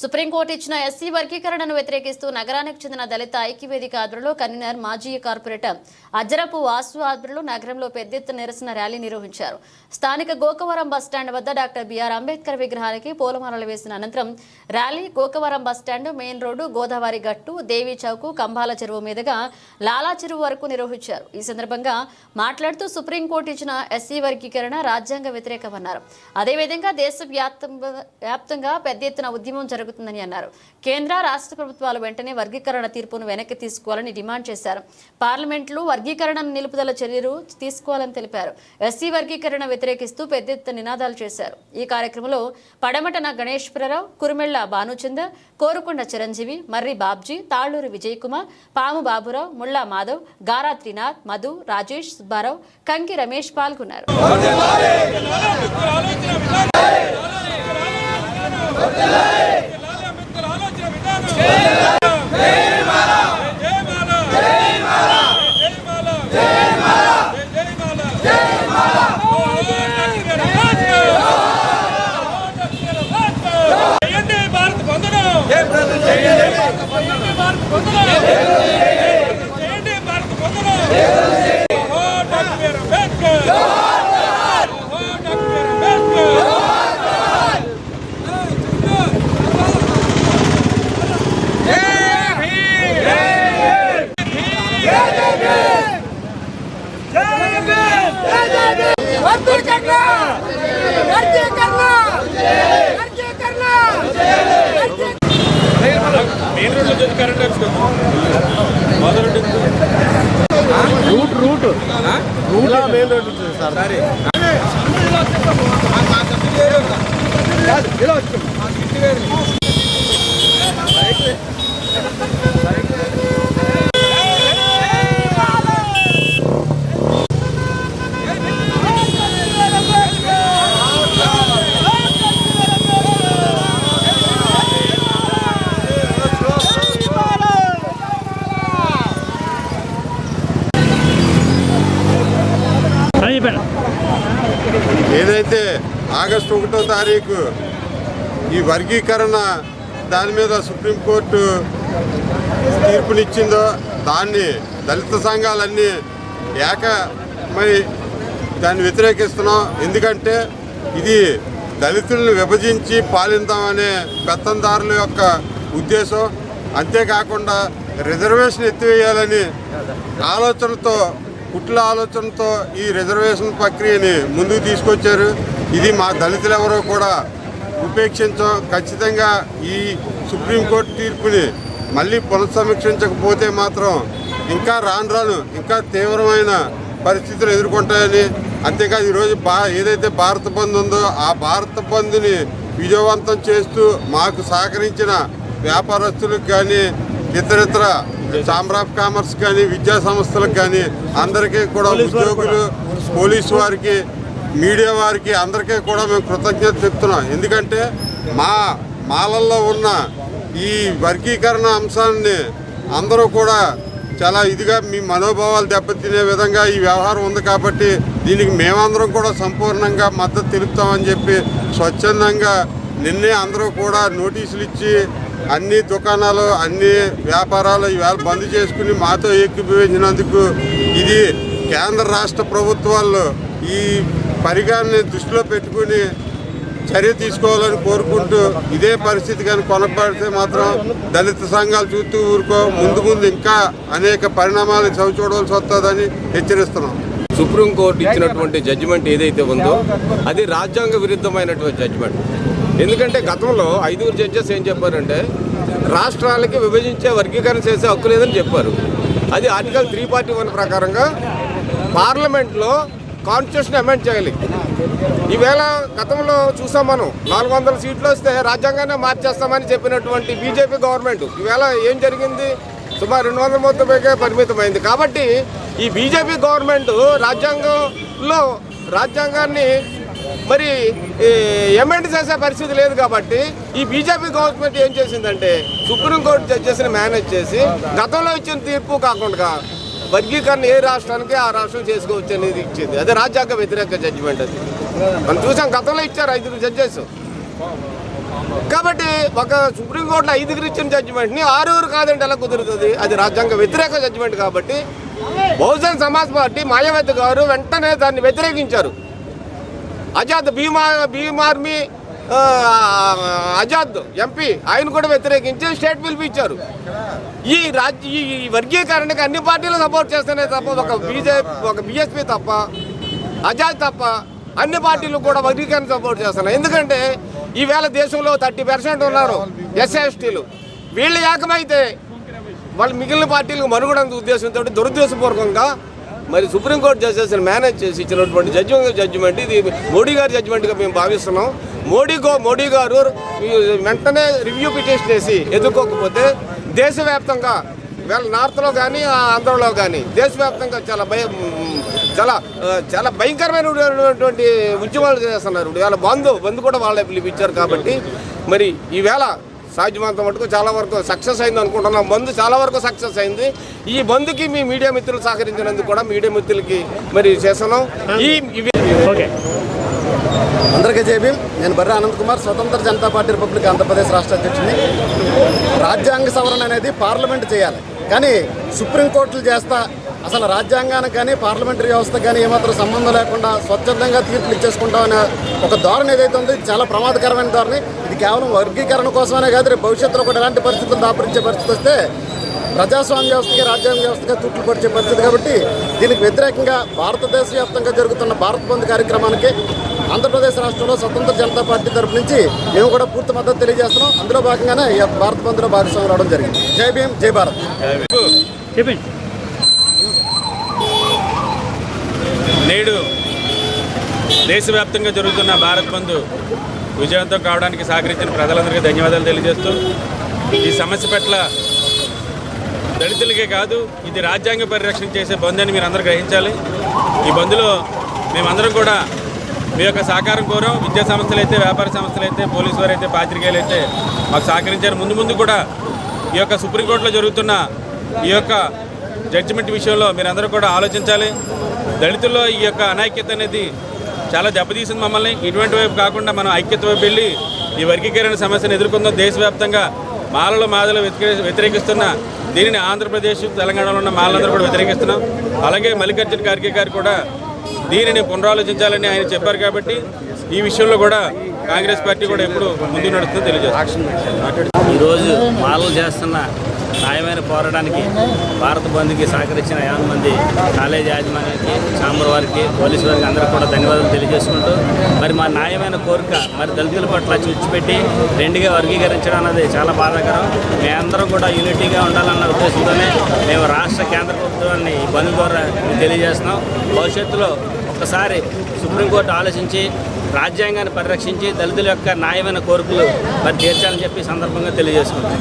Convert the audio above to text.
Supreme court ఇచ్చిన SC వర్గీకరణను వ్యతిరేకిస్తూ నగరానికి చెందిన దళిత ఐక్యవేదిక ఆధ్వర్యంలో కన్వీనర్ మాజీ కార్పొరేటర్ అజరపు వాసు ఆధ్వర్యంలో నగరంలో పెద్ద ఎత్తున నిరసన ర్యాలీ నిర్వహించారు. స్థానిక గోకవరం బస్టాండ్ వద్ద డాక్టర్ బిఆర్ అంబేద్కర్ విగ్రహానికి పూలమాలలు వేసిన అనంతరం rally Gokavaram bus stand main road Godavari గట్టు దేవి చౌకు కంబాల చెరువు మీదుగా లాలా చెరువు వరకు నిర్వహించారు. ఈ సందర్భంగా మాట్లాడుతూ సుప్రీంకోర్టు ఇచ్చిన ఎస్సీ వర్గీకరణ రాజ్యాంగ వ్యతిరేకమన్నారు. అదేవిధంగా దేశ వ్యాప్తంగా పెద్ద ఎత్తున ఉద్యమం జరుగుతుందని అన్నారు. కేంద్ర రాష్ట్ర ప్రభుత్వాలు వెంటనే వర్గీకరణ తీర్పును వెనక్కి తీసుకోవాలని డిమాండ్ చేశారు. పార్లమెంట్లో వర్గీకరణను నిలుపుదల చర్యలు తీసుకోవాలని తెలిపారు. ఎస్సీ వర్గీకరణ వ్యతిరేకిస్తూ పెద్ద ఎత్తున నినాదాలు చేశారు. ఈ కార్యక్రమంలో పడమటన గణేశ్వరరావు కురుమెళ్ళ భానుచందర్ కోరుకొండ చిరంజీవి మర్రి బాబ్జీ తాళ్ళూరు విజయ్ కుమార్ పాము బాబురావు ముళ్ళా మాధవ్ గారా త్రినాథ్ మధు రాజేష్ సుబ్బారావు కంకి రమేష్ పాల్గొన్నారు. చేయండి భారత్ బంధును చేయండి భారత్ బంధును చేయండి భారత్ బంధును ఓ డాక్టర్ అంబేద్కర్ ఓ డాక్టర్ అంబేద్కర్ వర్గీకరణ వర్గీకరణ వర్గీకరణ మెయిన్ రోడ్లో చూసి కరెంట్ వచ్చింది మొదటి route route. Route main road ఉంటుంది సార్. ఏదైతే ఆగస్టు ఒకటో తారీఖు ఈ వర్గీకరణ దాని మీద సుప్రీంకోర్టు తీర్పునిచ్చిందో దాన్ని దళిత సంఘాలన్నీ ఏకమై దాన్ని వ్యతిరేకిస్తున్నాం. ఎందుకంటే ఇది దళితులను విభజించి పాలిద్దామనే పెత్తందారుల యొక్క ఉద్దేశం. అంతేకాకుండా రిజర్వేషన్ ఎత్తివేయాలని ఆలోచనతో కుట్ల ఆలోచనతో ఈ రిజర్వేషన్ ప్రక్రియని ముందుకు తీసుకొచ్చారు. ఇది మా దళితులు ఎవరో కూడా ఉపేక్షించం ఖచ్చితంగా ఈ సుప్రీంకోర్టు తీర్పుని మళ్ళీ పునఃసమీక్షించకపోతే మాత్రం ఇంకా రాను రాను ఇంకా తీవ్రమైన పరిస్థితులు ఎదుర్కొంటాయని అంతేకాదు ఈరోజు బా ఏదైతే భారత బంద్ ఉందో ఆ భారత బంద్ని విజయవంతం చేస్తూ మాకు సహకరించిన వ్యాపారస్తులకు కానీ ఇతరితర ఛాంబర్ ఆఫ్ కామర్స్ కానీ విద్యా సంస్థలకు కానీ అందరికీ కూడా ఉద్యోగులు పోలీసు వారికి మీడియా వారికి అందరికీ కూడా మేము కృతజ్ఞత చెప్తున్నాం. ఎందుకంటే మా మాలల్లో ఉన్న ఈ వర్గీకరణ అంశాన్ని అందరూ కూడా చాలా ఇదిగా మీ మనోభావాలు దెబ్బతినే విధంగా ఈ వ్యవహారం ఉంది కాబట్టి దీనికి మేమందరం కూడా సంపూర్ణంగా మద్దతు తెలుపుతామని చెప్పి స్వచ్ఛందంగా నిన్నే అందరూ కూడా నోటీసులు ఇచ్చి అన్ని దుకాణాలు అన్ని వ్యాపారాలు ఇవాళ బంద్ చేసుకుని మాతో ఎక్కిపోయించినందుకు ఇది కేంద్ర రాష్ట్ర ప్రభుత్వాలు ఈ పరిగాన్ని దృష్టిలో పెట్టుకుని చర్య తీసుకోవాలని కోరుకుంటూ ఇదే పరిస్థితి కానీ కొనపడితే మాత్రం దళిత సంఘాలు చూస్తూ ఊరుకో ముందు ముందు ఇంకా అనేక పరిణామాలు చవి చూడవలసి వస్తుందని హెచ్చరిస్తున్నాం. సుప్రీంకోర్టు ఇచ్చినటువంటి జడ్జిమెంట్ ఏదైతే ఉందో అది రాజ్యాంగ విరుద్ధమైనటువంటి జడ్జిమెంట్ ఎందుకంటే గతంలో ఐదుగురు జడ్జెస్ ఏం చెప్పారంటే రాష్ట్రాలకి విభజించే వర్గీకరణ చేసే హక్కు లేదని చెప్పారు. అది ఆర్టికల్ త్రీ ఫార్టీ వన్ ప్రకారంగా పార్లమెంట్లో కాన్స్టిట్యూషన్ అమెండ్ చేయాలి. ఈవేళ గతంలో చూసాం మనం నాలుగు వందల సీట్లు వస్తే రాజ్యాంగాన్ని మార్చేస్తామని చెప్పినటువంటి బీజేపీ గవర్నమెంట్ ఈవేళ ఏం జరిగింది? సుమారు రెండు వందల మొత్తమే పరిమితమైంది. కాబట్టి ఈ బీజేపీ గవర్నమెంట్ రాజ్యాంగంలో రాజ్యాంగాన్ని మరి ఎమెండ్ చేసే పరిస్థితి లేదు కాబట్టి ఈ బీజేపీ గవర్నమెంట్ ఏం చేసిందంటే సుప్రీంకోర్టు జడ్జెస్ని మేనేజ్ చేసి గతంలో ఇచ్చిన తీర్పు కాకుండా వర్గీకరణ ఏ రాష్ట్రానికి ఆ రాష్ట్రం చేసుకోవచ్చు అనేది ఇచ్చింది. అదే రాజ్యాంగ వ్యతిరేక జడ్జిమెంట్ అది. మనం చూసాం గతంలో ఇచ్చారు ఐదుగురు జడ్జెస్ కాబట్టి ఒక సుప్రీంకోర్టులో ఐదుగురు ఇచ్చిన జడ్జిమెంట్ని ఆరుగురు కాదంటే ఎలా కుదురుతుంది? అది రాజ్యాంగ వ్యతిరేక జడ్జిమెంట్ కాబట్టి బహుజన్ సమాజ్ పార్టీ మాయావతి గారు వెంటనే దాన్ని వ్యతిరేకించారు. ఆజాద్ భీమా భీమ్ ఆర్మీ అజాద్ ఆజాద్ ఎంపీ ఆయన కూడా వ్యతిరేకించి స్టేట్ పిలిపించారు ఈ రాజ్య ఈ వర్గీకరణకి అన్ని పార్టీలు సపోర్ట్ చేస్తేనే తప్ప ఒక బీజేపీ ఒక బీఎస్పీ తప్ప ఆజాద్ తప్ప అన్ని పార్టీలు కూడా వర్గీకరణ సపోర్ట్ చేస్తున్నాయి. ఎందుకంటే ఈవేళ దేశంలో థర్టీ పర్సెంట్ ఉన్నారు ఎస్సీ ఎస్టీలు. వీళ్ళు ఏకమైతే వాళ్ళు మిగిలిన పార్టీలకు మనుగడంత ఉద్దేశంతో దురుద్దేశపూర్వకంగా మరి సుప్రీంకోర్టు జడ్జెస్ని మేనేజ్ చేసి ఇచ్చినటువంటి జడ్జిమెంట్ జడ్జిమెంట్ ఇది మోడీ గారి జడ్జిమెంట్గా మేము భావిస్తున్నాం. మోడీ గో మోడీ గారు వెంటనే రివ్యూ పిటిషన్ వేసి ఎదుర్కోకపోతే దేశవ్యాప్తంగా వీళ్ళ నార్త్లో కానీ ఆంధ్రలో కానీ దేశవ్యాప్తంగా చాలా భయం చాలా చాలా భయంకరమైనటువంటి ఉద్యమాలు చేస్తున్నారు. వేళ బంధు బంధు కూడా వాళ్ళే పిలిపించారు కాబట్టి మరి ఈవేళ సాధ్యమంత మటుకు చాలా వరకు సక్సెస్ అయింది అనుకుంటున్నాం. బంద్ చాలా వరకు సక్సెస్ అయింది. ఈ బంద్కి మీ మీడియా మిత్రులు సహకరించినందుకు కూడా మీడియా మిత్రులకి మరి చేస్తున్నాం. ఈ అందరికీ జేబీ నేను బర్రె అనంత్ కుమార్ స్వతంత్ర జనతా పార్టీ రిపబ్లిక్ ఆంధ్రప్రదేశ్ రాష్ట్ర అధ్యక్షుడిని. రాజ్యాంగ సవరణ అనేది పార్లమెంట్ చేయాలి. కానీ సుప్రీంకోర్టులు చేస్తా అసలు రాజ్యాంగానికి కానీ పార్లమెంటరీ వ్యవస్థ కానీ ఏమాత్రం సంబంధం లేకుండా స్వచ్ఛందంగా తీర్పులు ఇచ్చేసుకుంటామనే ఒక ధోరణి ఏదైతే ఉందో ఇది చాలా ప్రమాదకరమైన ధోరణి. ఇది కేవలం వర్గీకరణ కోసమనే కాదు రేపు భవిష్యత్తులో కూడా ఎలాంటి పరిస్థితులు దాపరించే పరిస్థితి వస్తే ప్రజాస్వామ్య వ్యవస్థకి రాజ్యాంగ వ్యవస్థగా తూట్లు పరిచే పరిస్థితి కాబట్టి దీనికి వ్యతిరేకంగా భారతదేశ వ్యాప్తంగా జరుగుతున్న భారత్ బంద్ కార్యక్రమానికి ఆంధ్రప్రదేశ్ రాష్ట్రంలో స్వతంత్ర జనతా పార్టీ తరపు నుంచి మేము కూడా పూర్తి మద్దతు తెలియజేస్తున్నాం. అందులో భాగంగానే ఈ భారత్ బంద్లో భాగస్వామి రావడం జరిగింది. జై భీమ్ జై భారత్. నేడు దేశవ్యాప్తంగా జరుగుతున్న భారత్ బంద్ విజయవంతం కావడానికి సహకరించిన ప్రజలందరికీ ధన్యవాదాలు తెలియజేస్తూ ఈ సమస్య పట్ల దళితులకే కాదు ఇది రాజ్యాంగ పరిరక్షణ చేసే బంద్ అని మీరు అందరూ గ్రహించాలి. ఈ బంద్లో మేమందరం కూడా మీ యొక్క సహకారం కోరం. విద్యా సంస్థలు అయితే వ్యాపార సంస్థలు అయితే పోలీసు వారు అయితే పాత్రికేయులు అయితే మాకు సహకరించారు. ముందు ముందు కూడా ఈ యొక్క సుప్రీంకోర్టులో జరుగుతున్న ఈ యొక్క జడ్జిమెంట్ విషయంలో మీరందరూ కూడా ఆలోచించాలి. దళితుల్లో ఈ యొక్క అనైక్యత అనేది చాలా దెబ్బతీసింది మమ్మల్ని. ఇటువంటి వైపు కాకుండా మనం ఐక్యత వైపు వెళ్ళి ఈ వర్గీకరణ సమస్యను ఎదుర్కొందాం. దేశవ్యాప్తంగా మాలలు మాదలు వ్యతిరే- వ్యతిరేకిస్తున్న దీనిని ఆంధ్రప్రదేశ్ తెలంగాణలో ఉన్న మాలందరూ కూడా వ్యతిరేకిస్తున్నాం. అలాగే మల్లికార్జున ఖార్గే గారు కూడా దీనిని పునరాలోచించాలని ఆయన చెప్పారు కాబట్టి ఈ విషయంలో కూడా కాంగ్రెస్ పార్టీ కూడా ఎప్పుడు ముందు నడుస్తుందో తెలియజేస్తుంది. ఈరోజు మాలలు చేస్తున్న న్యాయమైన పోరాటానికి భారత బంద్కి సహకరించిన యాభై మంది కాలేజీ యాజమాన్యానికి ఛాంబర్ వారికి పోలీసు వారికి అందరికీ కూడా ధన్యవాదాలు తెలియజేసుకుంటూ మరి మా న్యాయమైన కోరిక మరి దళితుల పట్ల చిచ్చిపెట్టి రెండుగా వర్గీకరించడం అన్నది చాలా బాధాకరం. మేమందరం కూడా యూనిటీగా ఉండాలన్న ఉద్దేశంతోనే మేము రాష్ట్ర కేంద్ర ప్రభుత్వాన్ని ఈ బంద్ ద్వారా తెలియజేస్తున్నాం. భవిష్యత్తులో ఒక్కసారి సుప్రీంకోర్టు ఆలోచించి రాజ్యాంగాన్ని పరిరక్షించి దళితుల యొక్క న్యాయమైన కోరికలు మరి తీర్చాలని చెప్పి సందర్భంగా తెలియజేసుకుంటాం